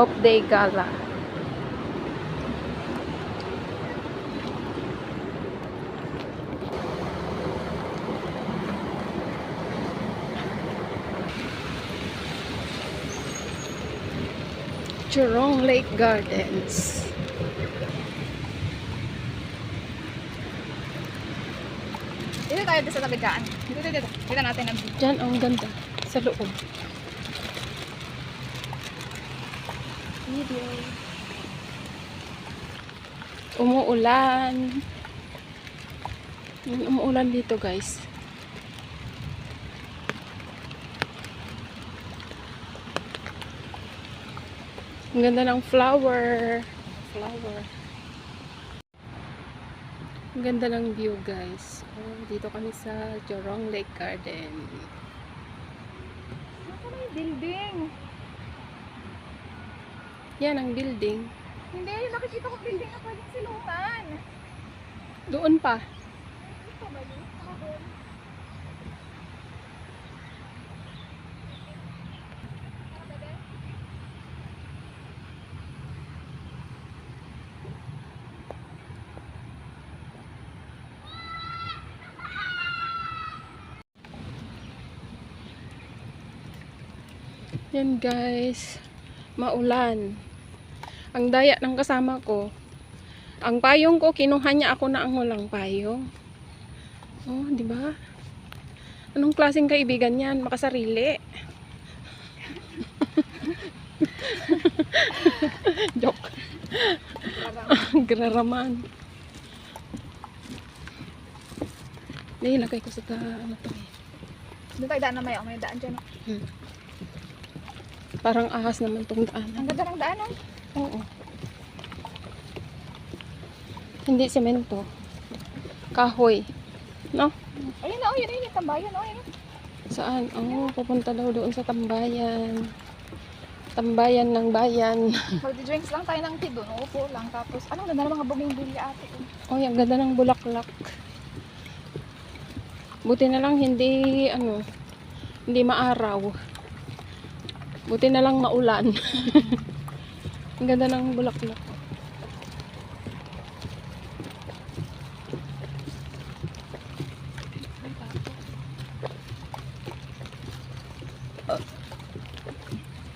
Hope Day Gala. Jurong Lake Gardens. Dito tayo sa tabigaan. Dito, dito, dito. Kita natin ang view. Diyan, ang ganda. Sa loob. Video. Umuulan. Umuulan dito, guys. Ang ganda ng flower. Flower. Ang ganda ng view, guys. Oh, dito kami sa Jorong Lake Garden. Na yung building. Yan ang building. Hindi, nakikita ko building na pwedeng silungan. Doon pa. Yan guys. Maulan. Ang daya ng kasama ko. Ang payong ko, kinuha niya ako na ang walang payong. Oh, di ba? Anong klaseng kaibigan yan? Makasarili. Joke. Graraman. Nilagay ko sa ta, ano to eh. Doon tayo daan na may, may daan dyan. oh. Hmm. Parang ahas naman tong daan. Ang ganda ng daan, oh. Oo. Hindi semento. Kahoy. No? Ayun na, oh, yun, yun, yung tambayan, oh, yun. Saan? Oh, pupunta daw doon sa tambayan. Tambayan ng bayan. Magdi-drinks lang tayo ng tea doon, upo lang. Tapos, anong ganda ng mga bumingbilya ate. oh. Oh, ang ganda ng bulaklak. Buti na lang hindi, ano, hindi maaraw. Buti na lang maulan. ang ganda ng bulaklak.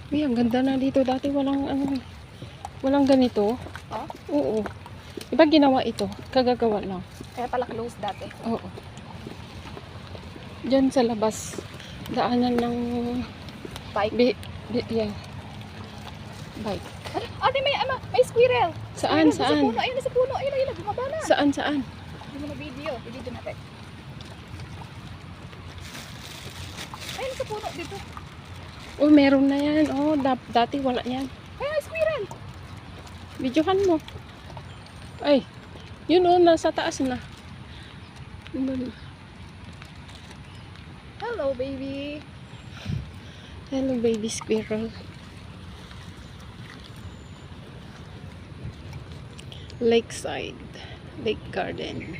Uy, ang ganda na dito. Dati walang, ano, walang ganito. Oh? Oo. Iba ginawa ito? Kagagawa lang. Kaya pala closed dati. Oo. Diyan sa labas. Daanan ng Bike. bi, bi, yeah. bike. Ay, ate, may, ano, may squirrel. Saan? Ayun, Sa Saan? puno, ayun, sa puno. Ayun, ayun, bumaba na. Saan? Saan? Hindi mo video. I-video natin. Ayun, sa puno, dito. Oh, meron na yan. Oh, dap- dati wala yan. Ayun, squirrel. Videohan mo. Ay, yun oh, nasa taas na. Na? Hello, baby. Hello, baby squirrel. Lakeside. Lake Garden.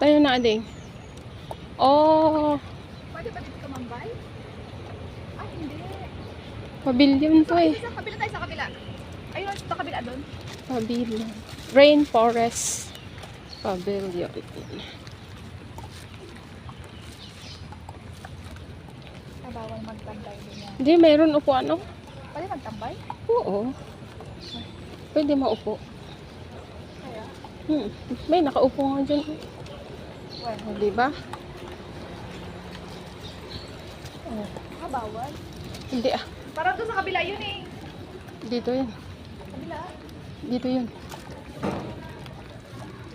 Tayo na, ading. Oh, Pwede ba dito ka mambay? Ah, hindi. pavilion to eh. Sa kabila tayo, sa kabila. Ayun, sa kabila doon. Pavilion. Rainforest Pavilion. Ah, bawal magtambay din yan. Hindi, mayroon upo ano? Pwede magtambay? Oo. Pwede maupo. Hmm. May nakaupo nga dyan. Well, O, diba? Oh, ah, bawal. hindi ah. Parang doon sa kabila yun eh. Dito yun. Kabila. Dito yun.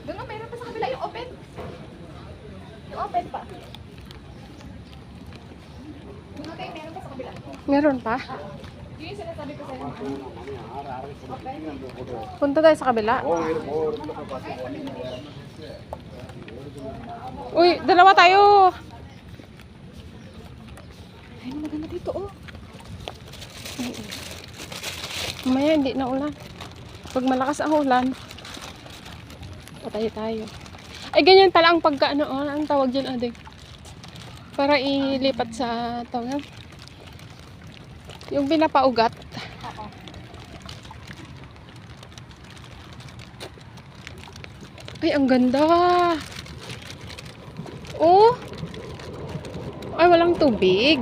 Doon nga, mayroon pa sa kabila yung open. Yung open pa. Doon nga meron pa sa kabila. Meron pa? Yun yung sinasabi ko sa'yo. Open. Punta tayo sa kabila. Uy, dalawa tayo. Ay, maganda dito oh. Mamaya hindi na ulan. Pag malakas ang ulan, patay tayo. Ay, ganyan pala ang pagka, ano, oh, ang tawag dyan, ading. Para ilipat sa, tawag Yung pinapaugat. Ay, ang ganda. Oh. Ay, walang tubig.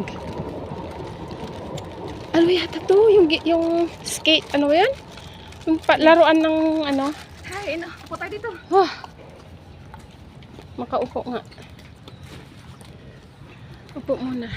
Ano yata to? Yung, yung skate, ano yan? Yung pa- laruan ng ano? Hay, ina. Upo tayo dito. Wah. Makaupo nga. Upo muna.